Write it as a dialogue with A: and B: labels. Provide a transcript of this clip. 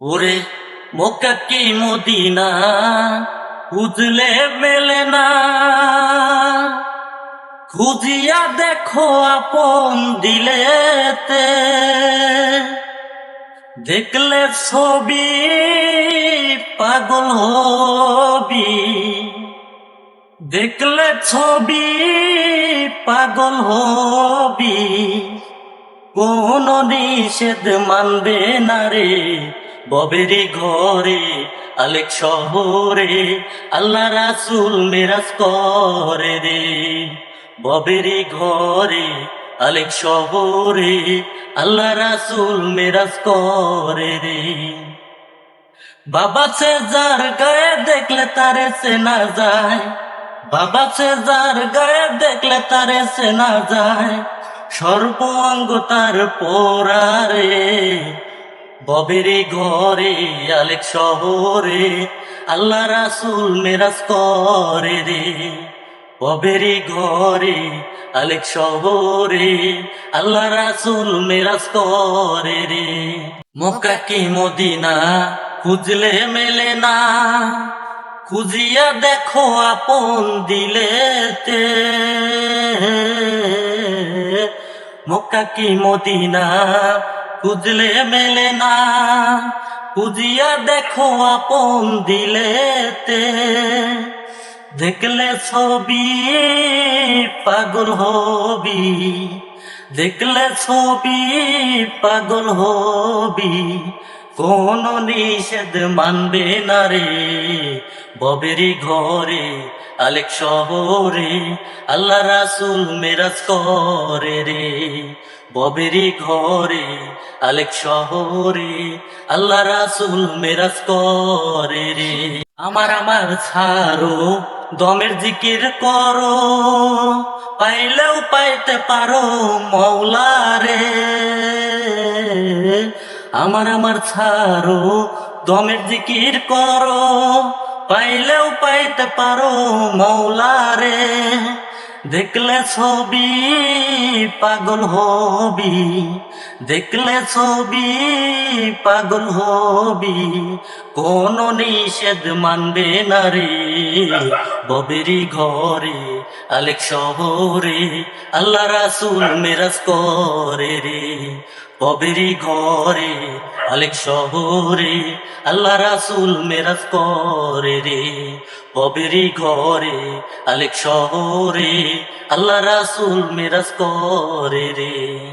A: ওরে মক্কা কি মদিনা? খুঁজলে মেলে না। খুঁজিয়া দেখো আপন দিলেতে। দেখলে ছবি পাগল হবি। দেখলে ছবি পাগল হবি। কোন নিষেধ মানবে না রে। ববেরি ঘরে, আলেক শহরে, আল্লাহ রাসুল মেরাজ করে রে। ববেরি ঘরে, আলেক শহরে, আল্লাহ রাসুল মেরাজ করে রে। বাবা সে যার গায়ে দেখলে তারে চেনা যায়। বাবা সে যার গায়ে দেখলে তারে চেনা যায়। সর্বাঙ্গ তার পোড়ারে ববেরি ঘরে, আলেক শহরে, আল্লাহ রাসুল মেরাজ করে রে। ববেরি ঘরে, আলেক শহরে, আল্লাহ রাসুল মেরাজ করে রে। মক্কা কি মদিনা? খুঁজলে মেলে না। খুঁজিয়া দেখো আপন দিলেতে মক্কা কি মদিনা? খুঁজলে মেলে না, খুঁজিয়া দেখো আপন দিলেতে। দেখলে ছবি, পাগল হবি। দেখলে ছবি, পাগল হবি। কোন নিষেধ মানবে না রে। ববেরি ঘরে, আলেক শহরে, আল্লাহ রাসুল মেরাজ করে রে। ববেরি ঘরে, আলেক শহরে, আল্লাহ রাসুল মেরাজ করে রে। আমার আমার ছাড়ো, দমের জিকির করো। পাইলেও পাইতে পারো মৌলারে আমার আমার ছাড়ো, দমের জিকির করো, পাইলেও পাইতে পারো মৌলারে। দেখলে ছবি, পাগল হবি। দেখলে ছবি, পাগল হবি। কোন নিষেধ মানবে না রে। ববেরি ঘরে, আলেক শহরে, আল্লাহ রাসুল মেরাজ করে রে। ববেরি ঘরে, আলেক শহরে, আল্লাহ রাসুল মেরাজ করে রে। ববেরি ঘরে, আলেক শহরে, আল্লাহ রাসুল মেরাজ করে রে।